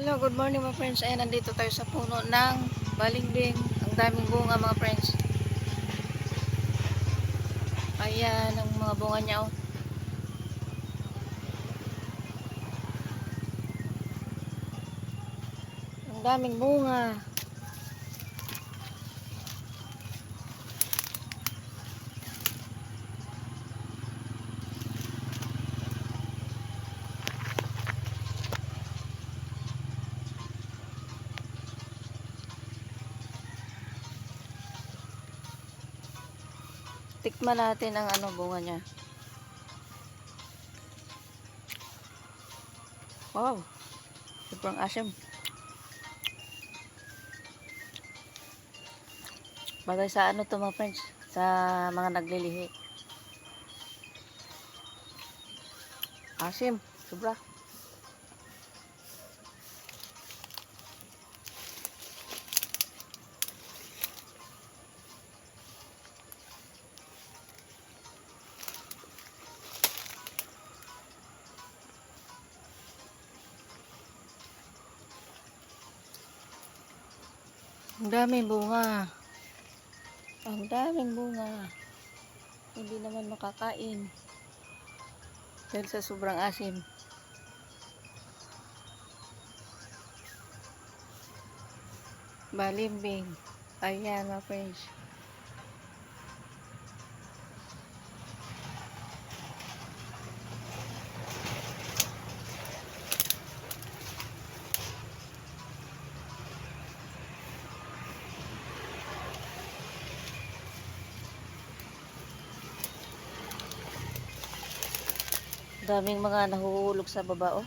Hello, good morning mga friends. Ayan, nandito tayo sa puno ng balimbing. Ang daming bunga mga friends. Ayan, ang mga bunga niya. Oh. Ang daming bunga. Tikman natin ang ano bunga niya. Wow. Sobrang asim. Bagay sa ano to mga friends? Sa mga naglilihi. Asim. Sobra. Ang daming bunga. Ang daming bunga. Hindi naman makakain. Dahil sa sobrang asim. Balimbing. Ayan mga friends. Daming mga nahuhulog sa baba oh.